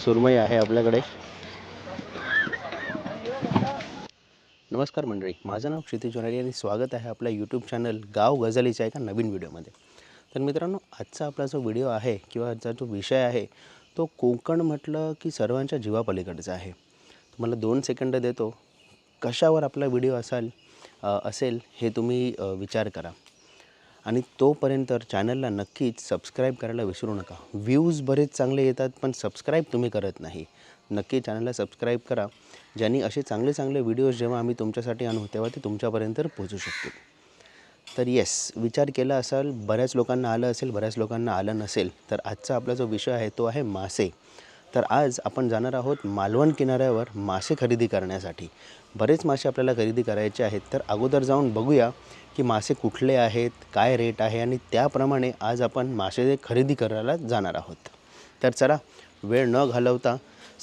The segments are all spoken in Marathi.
सुरमई आहे आपल्याकडे. नमस्कार मंडळी माझं नाव क्षितिज जोनारी आणि स्वागत आहे आपल्या यूट्यूब चॅनल गाव गझलीच्या एका नवीन व्हिडिओमध्ये तर मित्रांनो आजचा आपला जो व्हिडिओ आहे किंवा आजचा जो विषय आहे तो कोकण म्हटलं की सर्वांच्या जीवापलीकडचा आहे. तुम्हाला दोन सेकंड देतो. कशावर आपला व्हिडिओ असाल असेल हे तुम्ही विचार करा. आणि तोपर्यंत चॅनलला नक्कीच सबस्क्राईब करायला विसरू नका. व्ह्यूज बरेच चांगले येतात पण सबस्क्राईब तुम्ही करत नाही. नक्की चॅनलला सबस्क्राईब करा ज्यांनी असे चांगले चांगले व्हिडिओज जेव्हा आम्ही तुमच्यासाठी आणू तेव्हा ते तुमच्यापर्यंत पोहोचू शकतील. तर येस विचार केला असाल बऱ्याच लोकांना आलं असेल बऱ्याच लोकांना आलं नसेल तर आजचा आपला जो विषय आहे तो आहे मासे. तर आज आपण जाणार आहोत मालवण किनाऱ्यावर मासे खरेदी करण्यासाठी. बरेच मासे आपल्याला खरेदी करायचे आहेत तर अगोदर जाऊन बघूया की मासे कुठले आहेत काय रेट आहे आणि त्याप्रमाणे आज आपण मासे खरेदी करायला जाणार आहोत. तर चला वेळ न घालवता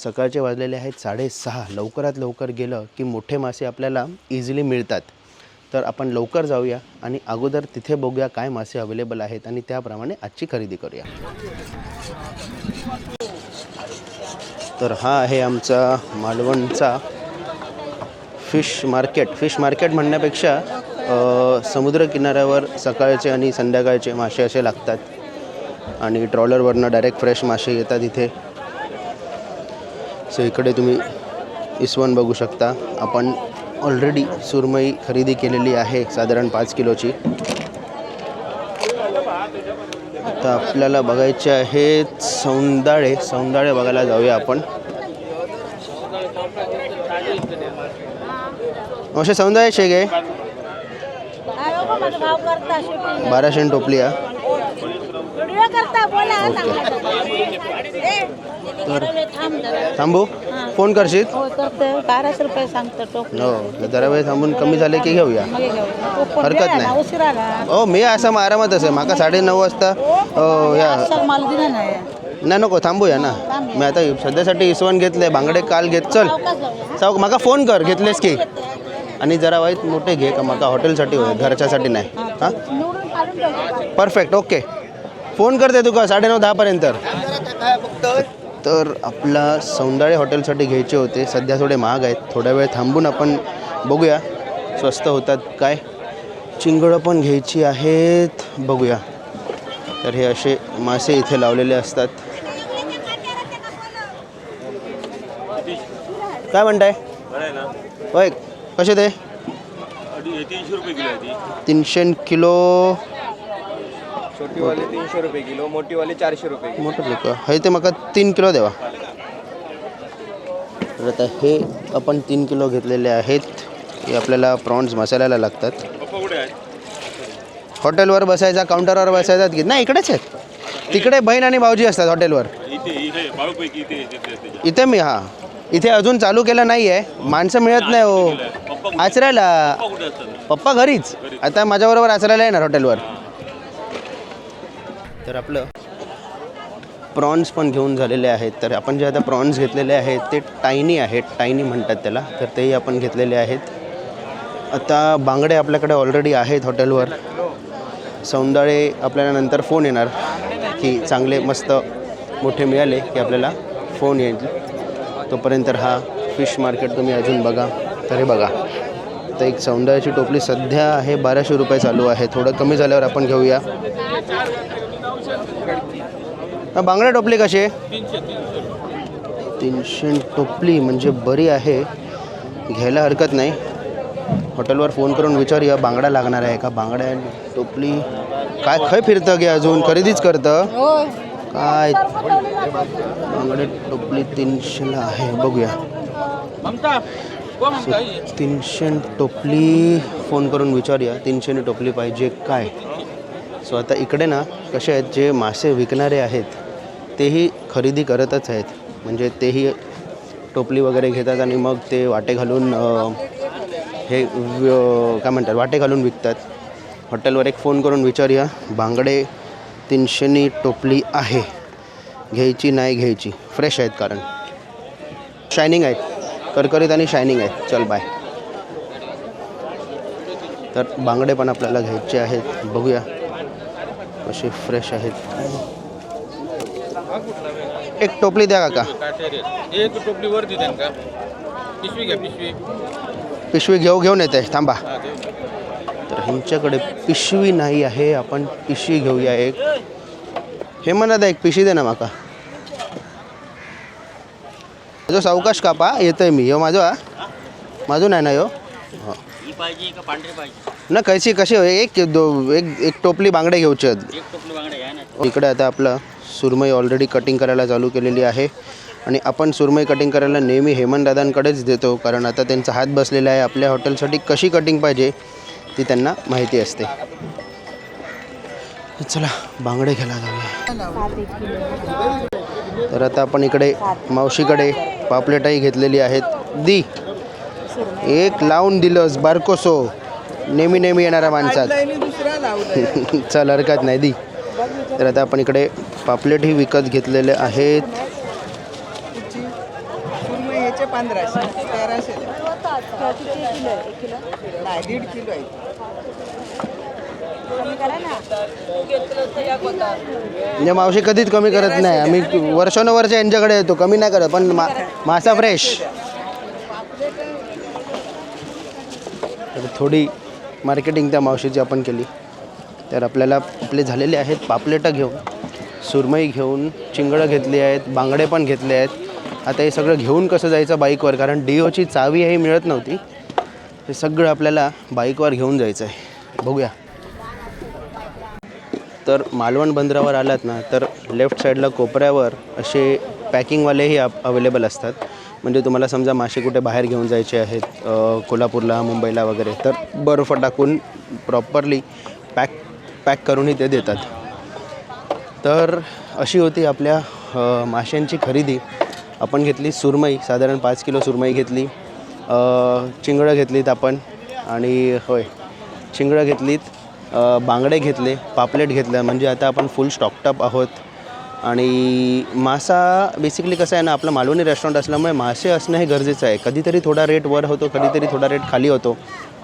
सकाळचे वाजलेले आहेत साडेसहा. लवकरात लवकर गेलं की मोठे मासे आपल्याला इझिली मिळतात. तर आपण लवकर जाऊया आणि अगोदर तिथे बघूया काय मासे अवेलेबल आहेत आणि त्याप्रमाणे आजची खरेदी करूया. तर हा आहे आमचा मालवणचा फिश मार्केट फिश मार्केट म्हणण्यापेक्षा समुद्रकिनाऱ्यावर सकाळचे आणि संध्याकाळचे मासे असे लागतात. आणि ट्रॉलरवरनं डायरेक्ट फ्रेश मासे येतात इथे. सो इकडे तुम्ही इसवण बघू शकता. आपण ऑलरेडी सुरमई खरेदी केलेली आहे साधारण पाच किलोची. आता आपल्याला बघायचे आहेत सौंदाळे. सौंदाळे बघायला जाऊया आपण. असे सौंदाळे शेग. गे अरे बाबा, माझा भाव करता shooting. बाराशे आणि टोपली हा? अरे थांब फोन करशील? हो बाराशे रुपये सांगतो हो जरा वेळ थांबून कमी झाले की घेऊया. हे हरकत नाही. हो मी असं मग आरामातच आहे माका साडे नऊ वाजता अ, या नाही. नको थांबूया ना. मी आता सध्यासाठी इसवण घेतले बांगडे काल घेत चल. चाव माका फोन कर घेतलेस की. आणि जरा वाईट मोठे घे का माका हॉटेलसाठी होय घरच्यासाठी नाही. हां? परफेक्ट ओके फोन करते तुका साडेनऊ दहापर्यंत. तर आपला सौंदाळे हॉटेलसाठी घ्यायचे होते. सध्या थोडे महाग आहेत. थोड्या वेळ थांबून आपण बघूया. स्वस्त होतात काय? चिंगडं पण घ्यायची आहेत. बघूया. तर हे असे मासे इथे लावलेले असतात. काय म्हणताय? होय. कसे ते? तीनशे रुपये किलो. आहे ती तीनशे किलो छोटीवाली तीनशे रुपये किलो मोठीवाली चारशे रुपये किलो. मोठं हे ते म्हाका तीन किलो देवा. तर आता हे आपण तीन किलो घेतलेले आहेत. हे आपल्याला प्रॉन्स मसाल्याला लागतात. पप्पा कुठे आहेत? हॉटेलवर बसायचा काउंटरवर बसायचा. की नाही इकडेच आहेत. तिकडे बहीण आणि भाऊजी असतात हॉटेलवर. इथे इथे बाळूपैकी इथे इथे- इथे- इथे. इथे मी हा. इथे अजून चालू केलं नाही आहे माणसं मिळत नाही हो. आचरायला. पप्पा घरीच. आता माझ्याबरोबर आचरायला येणार हॉटेलवर. तर आपलं प्रॉन्स पण घेऊन झालेले आहेत. तर आपण जे आता प्रॉन्स घेतलेले आहेत ते टायनी आहेत. टायनी म्हणतात त्याला. तर तेही आपण घेतलेले आहेत. आता बांगडे आपल्याकडे ऑलरेडी आहेत हॉटेलवर. सौंदाळे आपल्याला नंतर फोन येणार की चांगले मस्त मोठे मिळाले की आपल्याला फोन येईल. तोपर्यंत हा फिश मार्केट तुम्ही अजून बघा. तर हे बघा. तर एक सौंदर्याची टोपली सध्या आहे बाराशे रुपये चालू आहे. थोडं कमी झाल्यावर आपण घेऊया. बांगड्या टोपली कशी आहे? तीनशे टोपली म्हणजे बरी आहे. घ्यायला हरकत नाही. हॉटेलवर फोन करून विचारूया बांगडा लागणार आहे का? बांगड्या टोपली काय खय फिरतं गे अजून? खरेदीच करतं? काय? बांगडे टोपली तीनशेला आहे. बघूया. तीनशे टोपली फोन करून विचारूया. तीनशे टोपली पाहिजे काय? सो आता इकडे ना कसे आहेत जे मासे विकणारे आहेत तेही खरेदी करतच आहेत. म्हणजे तेही टोपली वगैरे घेतात आणि मग ते वाटे घालून हे काय म्हणतात वाटे घालून विकतात. हॉटेलवर एक फोन करून विचारूया. बांगडे तीनशेनी टोपली आहे. घ्यायची नाही घ्यायची. फ्रेश आहेत कारण. शायनिंग आहेत. करकरीत आणि शायनिंग आहेत. चल बाय तर बांगडे पण आपल्याला घ्यायचे आहेत. बघूया. कसे फ्रेश आहेत. एक टोपली द्या काका. एक टोपली त्यांना पिशवी घ्या पिशवी. पिशवी घेऊ घेऊन येते. थांबा. तर ह्यांच्याकडे पिशवी नाही आहे. आपण पिशवी घेऊया एक. हे म्हणत एक पिशवी दे ना माका. जो सावकाश कापा येतोय मी. यो माझो हा? माझो नाही ना यो? हो. ही पाहिजे का पांढरी पाहिजे? ना कशी कशी होय? एक दो एक एक टोपली बांगडे घेऊचे आहेत. एक टोपली बांगडे घ्या ना? इकडे आता आपलं सुरमई ऑलरेडी कटिंग करायला चालू केलेली आहे. आणि आपण सुरमई कटिंग करायला नेहमी हेमंतदादांकडेच देतो कारण आता त्यांचा हात बसलेला आहे. आपल्या हॉटेलसाठी कशी कटिंग पाहिजे ती त्यांना माहिती असते. चला बांगडे घ्यायला जाऊया. तर आता आपण इकडे मावशीकडे पापलेटाही घेतलेली आहेत. दी. एक लावून दिलंस बारकोसो. नेहमी नेहमी येणाऱ्या माणसात चल हरकत नाही दी. तर आता आपण इकडे पापलेटही विकत घेतलेले आहेत. तेराशे. नाही दीड किलो आहे. म्हणजे मावशी कधीच कमी करत नाही. आम्ही वर्षानुवर्ष यांच्याकडे येतो. कमी नाही करत पण मा मासा फ्रेश तर थोडी मार्केटिंग त्या मावशीची आपण केली. तर आपल्याला आपले झालेले आहेत पापलेटं घेऊन सुरमई घेऊन चिंगडं घेतली आहेत बांगडे पण घेतले आहेत. आता हे सगळं घेऊन कसं जायचं बाईकवर? कारण डी ओची चावी ही मिळत नव्हती. हे सगळं आपल्याला बाईकवर घेऊन जायचं आहे बघूया. तर मालवण बंदरावर आलात ना तर लेफ्ट साईडला कोपऱ्यावर असे पॅकिंगवालेही अवेलेबल असतात. म्हणजे तुम्हाला समजा मासे कुठे बाहेर घेऊन जायचे आहेत कोल्हापूरला मुंबईला वगैरे तर बर्फ टाकून प्रॉपरली पॅक पॅक करूनही ते देतात. तर अशी होती आपल्या माशांची खरेदी. आपण घेतली सुरमई साधारण पाच किलो सुरमई घेतली. चिंगळं चिंगडं घेतलीत आपण आणि होय चिंगडं घेतलीत. बांगडे घेतले पापलेट घेतलं म्हणजे आता आपण फुल स्टॉकटॉप आहोत. आणि मासा बेसिकली कसं आहे ना आपलं मालवणी रेस्टॉरंट असल्यामुळे मासे असणं हे गरजेचं आहे. कधीतरी थोडा रेट वर होतो कधीतरी थोडा रेट खाली होतो.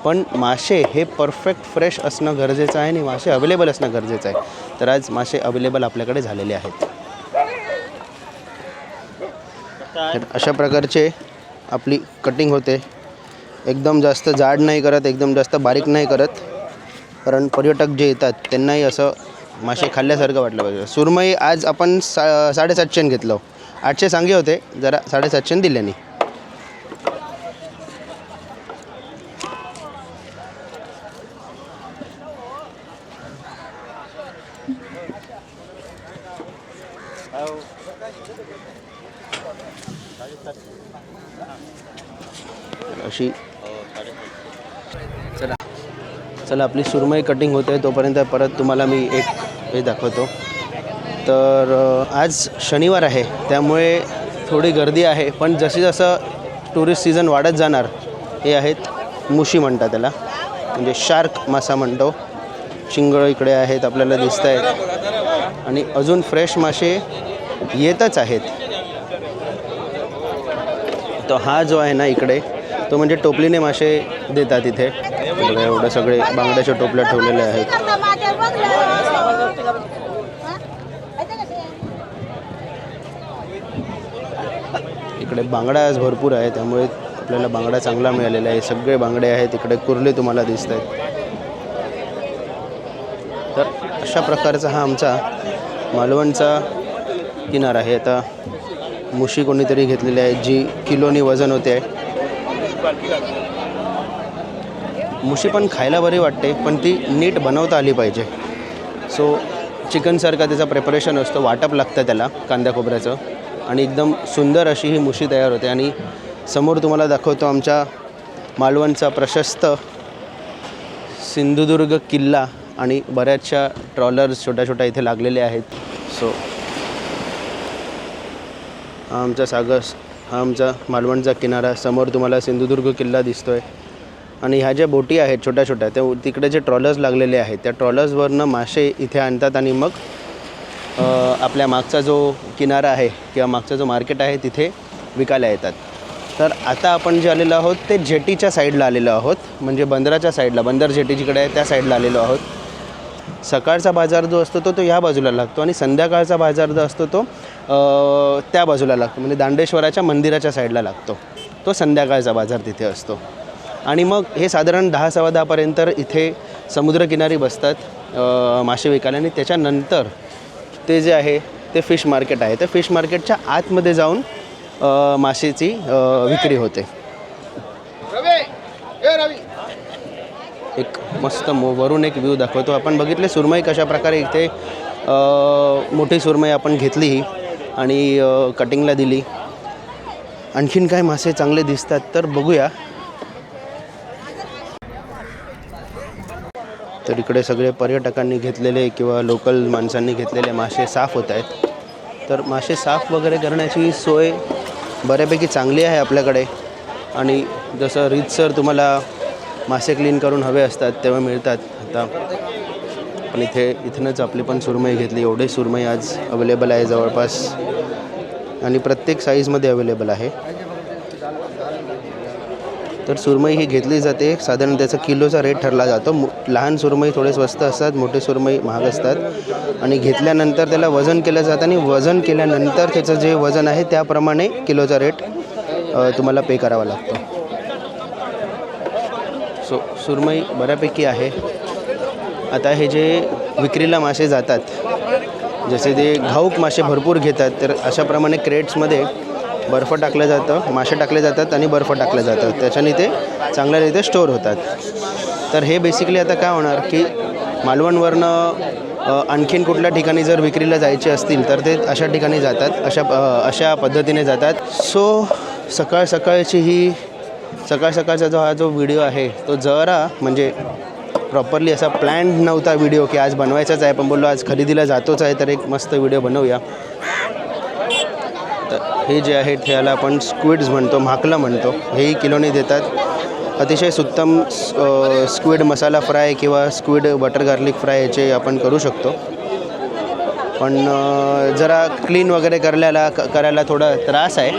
पण मासे हे परफेक्ट फ्रेश असणं गरजेचं आहे आणि मासे अवेलेबल असणं गरजेचं आहे. तर आज मासे अवेलेबल आपल्याकडे झालेले आहेत. तर अशा प्रकारचे आपली कटिंग होते. एकदम जास्त जाड नाही करत एकदम जास्त बारीक नाही करत. कारण पर्यटक जे येतात त्यांनाही असं मासे खाल्ल्यासारखं वाटलं पाहिजे. सुरमई आज आपण सा साडेसातशेने घेतलं. आठशे सांगे होते जरा साडेसातशेने दिल्याने अशी चला आपली सुरमई कटिंग होते तोपर्यंत परत तुम्हाला मी एक हे दाखवतो. तर आज शनिवार आहे त्यामुळे थोडी गर्दी आहे पण जशी जसं टुरिस्ट सीझन वाढत जाणार हे आहेत मुशी म्हणतात त्याला. म्हणजे शार्क मासा म्हणतो. शिंगळ इकडे आहेत आपल्याला दिसत आहेत आणि अजून फ्रेश मासे येतच आहेत. तो हा जो आहे ना इकडे तो म्हणजे टोपलीने मासे देतात इथे. बघा, एवढे सगळे बांगड्याच्या टोपल्या ठेवलेल्या आहेत. इकडे बांगडा आज भरपूर आहे त्यामुळे आपल्याला बांगडा चांगला मिळालेला आहे. सगळे बांगडे आहेत इकडे कुर्ले तुम्हाला दिसत आहेत. तर अशा प्रकारचा हा आमचा मालवणचा किनारा आहे. आता मुशी कोणीतरी घेतलेली आहे जी किलोनी वजन होते. आहे मुशी पण खायला बरी वाटते पण ती नीट बनवता आली पाहिजे. सो चिकनसारखा त्याचा प्रिपरेशन असतो वाटप लागतं त्याला कांद्या खोबऱ्याचं. आणि एकदम सुंदर अशी ही मुशी तयार होते. आणि समोर तुम्हाला दाखवतो आमच्या मालवणचा प्रशस्त सिंधुदुर्ग किल्ला आणि बऱ्याचशा ट्रॉलर्स छोट्या छोट्या इथे लागलेले आहेत. सो हा आमचा सागर हा आमचा मालवणचा किनारा समोर तुम्हाला सिंधुदुर्ग किल्ला दिसतो आहे आणि ह्या ज्या बोटी आहेत छोट्या छोट्या त्या तिकडे जे ट्रॉलर्स लागलेले आहेत त्या ट्रॉलर्सवरनं मासे इथे आणतात आणि मग आपल्या मागचा जो किनारा आहे किंवा मागचा जो मार्केट आहे तिथे विकायला येतात. तर आता आपण जे आलेलो आहोत ते जेटीच्या साईडला आलेलो आहोत. म्हणजे बंदराच्या साईडला बंदर जेटी जिकडे आहे त्या साईडला आलेलो आहोत. सकाळचा बाजार जो असतो तो तो ह्या बाजूला लागतो आणि संध्याकाळचा बाजार जो असतो तो त्या बाजूला लागतो. म्हणजे दांडेश्वराच्या मंदिराच्या साईडला लागतो. तो संध्याकाळचा बाजार तिथे असतो. आणि मग हे साधारण दहा सव्वा दहापर्यंत इथे समुद्रकिनारी बसतात मासे विकायला आणि त्याच्यानंतर ते जे आहे ते फिश मार्केट आहे. त्या फिश मार्केटच्या आतमध्ये जाऊन मासेची विक्री होते. एक मस्त मो वरून एक व्ह्यू दाखवतो. आपण बघितले सुरमई कशा प्रकारे इथे मोठी सुरमई आपण घेतली ही आणि कटिंगला दिली. आणखीन काय मासे चांगले दिसतात तर बघूया. तर इकडे सगळे पर्यटकांनी घेतलेले किंवा लोकल माणसांनी घेतलेले मासे साफ होत आहेत. तर मासे साफ वगैरे करण्याची सोय बऱ्यापैकी चांगली आहे आपल्याकडे. आणि जसं रीतसर तुम्हाला मासे क्लीन करून हवे असतात तेव्हा मिळतात. आता पण इथे इथूनच आपली पण सुरमई घेतली. एवढे सुरमई आज अवेलेबल आहे जवळपास. आणि प्रत्येक साईजमध्ये अवेलेबल आहे. तर सुरमई ही घेतली जाते. साधारण त्याचा किलोचा रेट ठरला जातो. लहान सुरमई थोडे स्वस्त असतात मोठे सुरमई महाग असतात. आणि घेतल्यानंतर त्याला वजन केलं जातं आणि वजन केल्यानंतर त्याचं जे वजन आहे त्याप्रमाणे किलोचा रेट तुम्हाला पे करावा लागतो. सो सुरमई बऱ्यापैकी आहे. आता हे जे विक्रीला मासे जातात जसे ते घाऊक मासे भरपूर घेतात तर अशाप्रमाणे क्रेट्समध्ये बर्फ टाकलं जातं मासे टाकले जातात आणि बर्फ टाकलं जातं. त्याच्याने ते चांगल्या रीते स्टोअर होतात. तर हे बेसिकली आता काय होणार की मालवणवरनं आणखीन कुठल्या ठिकाणी जर विक्रीला जायचे असतील तर ते अशा ठिकाणी जातात अशा अशा पद्धतीने जातात. सो सकाळ सकाळची ही सकाळ सकाळचा जो हा जो व्हिडिओ आहे तो जरा म्हणजे प्रॉपरली असा प्लॅन नव्हता व्हिडिओ की आज बनवायचाच आहे. पण बोललो आज खरेदीला जातोच आहे तर एक मस्त व्हिडिओ बनवूया. हे जे आहे ह्याला आपण स्क्विड्स म्हणतो म्हाकलं म्हणतो. हेही किलोने देतात. अतिशय सुत्तम स्क्विड मसाला फ्राय किंवा स्क्विड बटर गार्लिक फ्राय याचे आपण करू शकतो. पण जरा क्लीन वगैरे करायला क- करायला थोडा त्रास आहे.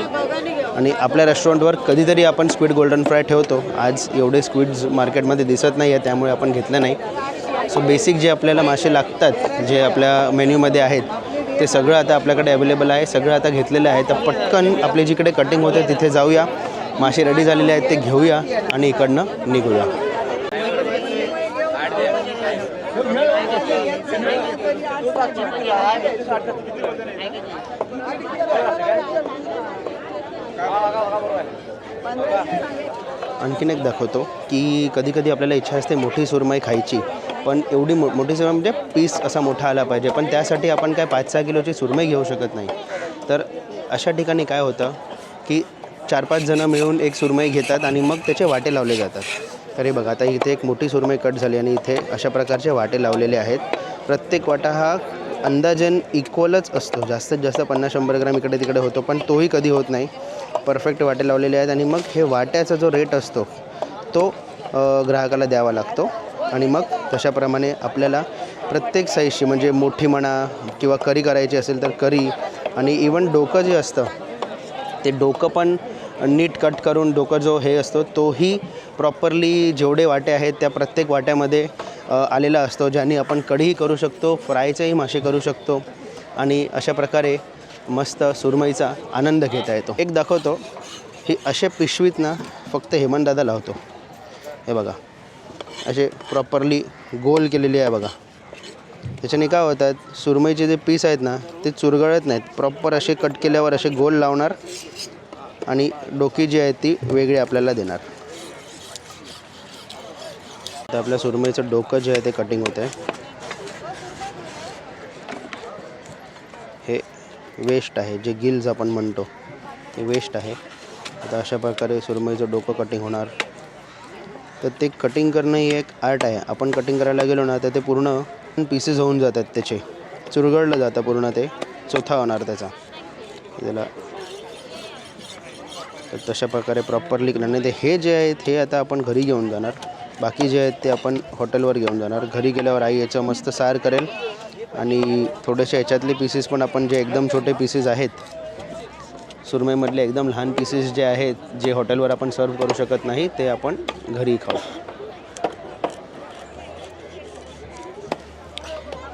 आणि आपल्या रेस्टॉरंटवर कधीतरी आपण स्क्विड गोल्डन फ्राय ठेवतो. आज एवढे स्क्विड्स मार्केटमध्ये दिसत नाही आहे त्यामुळे आपण घेतलं नाही. सो बेसिक जे आपल्याला मासे लागतात जे आपल्या मेन्यूमध्ये आहेत ते सगळं आता आपल्याकडे अवेलेबल आहे. सगळं आता घेतलेलं आहे. तर पटकन आपले जिकडे कटिंग होते तिथे जाऊया. मासे रेडी झालेले आहेत ते घेऊया आणि इकडनं निघूया. आणखीन एक दाखवतो की कधी कधी आपल्याला इच्छा असते मोठी सुरमई खायची. पण एवढी मो मोठी सुरमई म्हणजे पीस असा मोठा आला पाहिजे. पण त्यासाठी आपण काय पाच सहा किलोची सुरमई घेऊ शकत नाही. तर अशा ठिकाणी काय होतं की चार पाच जणं मिळून एक सुरमई घेतात आणि मग त्याचे वाटे लावले जातात. तर हे बघा आता इथे एक मोठी सुरमई कट झाली आणि इथे अशा प्रकारचे वाटे लावलेले आहेत. प्रत्येक वाटा हा अंदाजन इक्वलच असतो. जास्तीत जास्त पन्नास शंभर ग्राम इकडे तिकडे होतो पण तोही कधी होत नाही. परफेक्ट वाटे लावलेले आहेत आणि मग हे वाट्याचा जो रेट असतो तो ग्राहकाला द्यावा लागतो. आणि मग तशाप्रमाणे आपल्याला प्रत्येक साईजची म्हणजे मोठी म्हणा किंवा करी करायची असेल तर करी आणि इवन डोकं जे असतं ते डोकं पण नीट कट करून डोकं जो हे असतो तोही प्रॉपरली जेवढे वाटे आहेत त्या प्रत्येक वाट्यामध्ये आलेला असतो ज्याने आपण कढीही करू शकतो फ्रायचेही मासे करू शकतो आणि अशा प्रकारे मस्त सुरमईचा आनंद घेता येतो. एक दाखवतो ही अशा पिशवीत ना फक्त हेमंतदादा लावतो हे बघा. असे प्रॉपरली गोल केलेली आहे बघा. त्याच्याने काय होतात सुरमईचे जे पीस आहेत ना ते चुरगळत नाहीत. प्रॉपर असे कट केल्यावर असे गोल लावणार आणि डोकी जी आहे ती वेगळी आपल्याला देणार. तर आपल्या सुरमईचं डोकं जे आहे ते कटिंग होतं आहे. हे वेस्ट आहे जे गिल्स आपण म्हणतो ते वेस्ट आहे. आता अशा प्रकारे सुरमईचं डोकं कटिंग होणार. तर ते कटिंग करणं ही एक आर्ट आहे. आपण कटिंग करायला गेलो ना तर ते पूर्ण पीसेस होऊन जातात त्याचे. चुरगळलं जातं पूर्ण ते. चोथा होणार त्याचा. त्याला तर तशा प्रकारे प्रॉपरली केलं. नाही ते हे जे आहेत हे आता आपण घरी घेऊन जाणार. बाकी जे आहेत ते आपण हॉटेलवर घेऊन जाणार. घरी गेल्यावर आई याचं मस्त सार करेल. आणि थोडेसे याच्यातले पीसेस पण आपण जे एकदम छोटे पीसेस आहेत सुरमईमधले एकदम लहान पीसेस जे आहेत जे हॉटेलवर आपण सर्व करू शकत नाही ते आपण घरी खाऊ.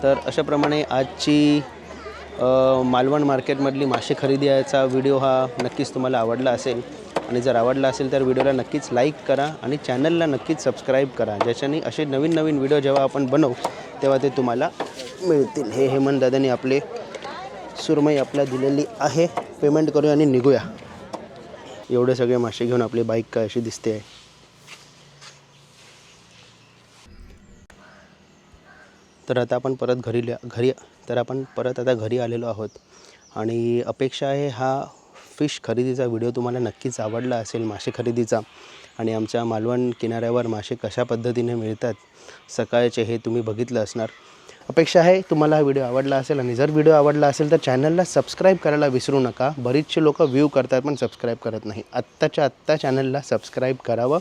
तर अशाप्रमाणे आजची मालवण मार्केटमधली मासे खरेदीचा व्हिडिओ हा नक्कीच तुम्हाला आवडला असेल. आणि जर आवडला असेल तर व्हिडिओला नक्कीच लाईक करा आणि चॅनलला नक्कीच सबस्क्राईब करा. ज्याच्याने असे नवीन नवीन व्हिडिओ जेव्हा आपण बनवू तेव्हा ते तुम्हाला मिळतील. हे हेमंत दादांनी आपले सुरमई आपल्याला दिलेली आहे. पेमेंट करूया आणि निघूया. एवढे सगळे मासे घेऊन आपली बाईक काय अशी दिसते. आहे तर आता आपण परत घरी घरी तर आपण परत आता घरी आलेलो आहोत. आणि अपेक्षा आहे हा फिश खरेदीचा व्हिडिओ तुम्हाला नक्कीच आवडला असेल मासे खरेदीचा. आणि आमच्या मालवण किनाऱ्यावर मासे कशा पद्धतीने मिळतात सकाळचे हे तुम्ही बघितलं असणार. अपेक्षा आहे तुम्हाला हा व्हिडिओ आवडला असेल आणि जर व्हिडिओ आवडला असेल तर चॅनलला सबस्क्राईब करायला विसरू नका. बरीचसे लोक व्ह्यू करतात पण सबस्क्राईब करत नाही. आत्ताच्या आत्ता चॅनलला सबस्क्राईब करावं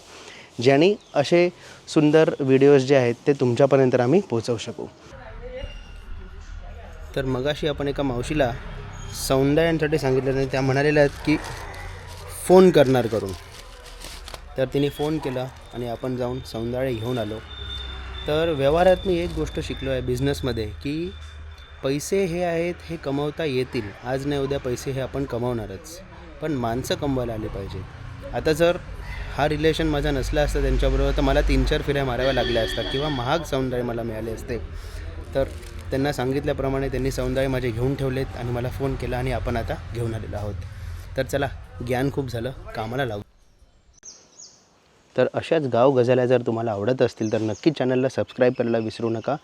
ज्याने असे सुंदर व्हिडिओज जे आहेत ते तुमच्यापर्यंत आम्ही पोहोचवू शकू. तर मगाशी आपण एका मावशीला सौंदर्यांसाठी सांगितलं नाही त्या म्हणालेल्या आहेत की फोन करणार करून. तर तिने फोन केला आणि आपण जाऊन सौंदर्य घेऊन आलो. तर व्यवहारात मी एक गोष्ट शिकलो आहे बिझनेसमध्ये की पैसे हे आहेत हे कमवता येतील. आज नाही उद्या पैसे हे आपण कमवणारच. पण माणसं कमवायला आले पाहिजे आता जर हा रिलेशन माझा नसला असता त्यांच्याबरोबर तर मला तीन चार फिऱ्या माराव्या लागल्या असतात किंवा महाग सौंदर्य मला मिळाले असते. तर त्यांना सांगितल्याप्रमाणे त्यांनी सौंदर्य माझे घेऊन ठेवलेत आणि मला फोन केला आणि आपण आता घेऊन आलेलो आहोत. तर चला ज्ञान खूप झालं कामाला लावू. तर अशाच गाव गझाल्या जर तुम्हाला आवडत असतील तर नक्की चॅनलला सबस्क्राईब करायला विसरू नका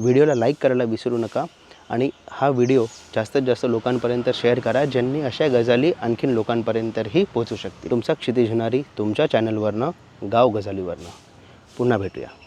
व्हिडिओला लाईक करायला विसरू नका आणि हा व्हिडिओ जास्तीत जास्त लोकांपर्यंत शेअर करा ज्यांनी अशा गजाली आणखीन लोकांपर्यंतही पोहोचू शकते तुमचा क्षितिज होणारी तुमच्या चॅनलवरनं गाव गजालीवरनं पुन्हा भेटूया.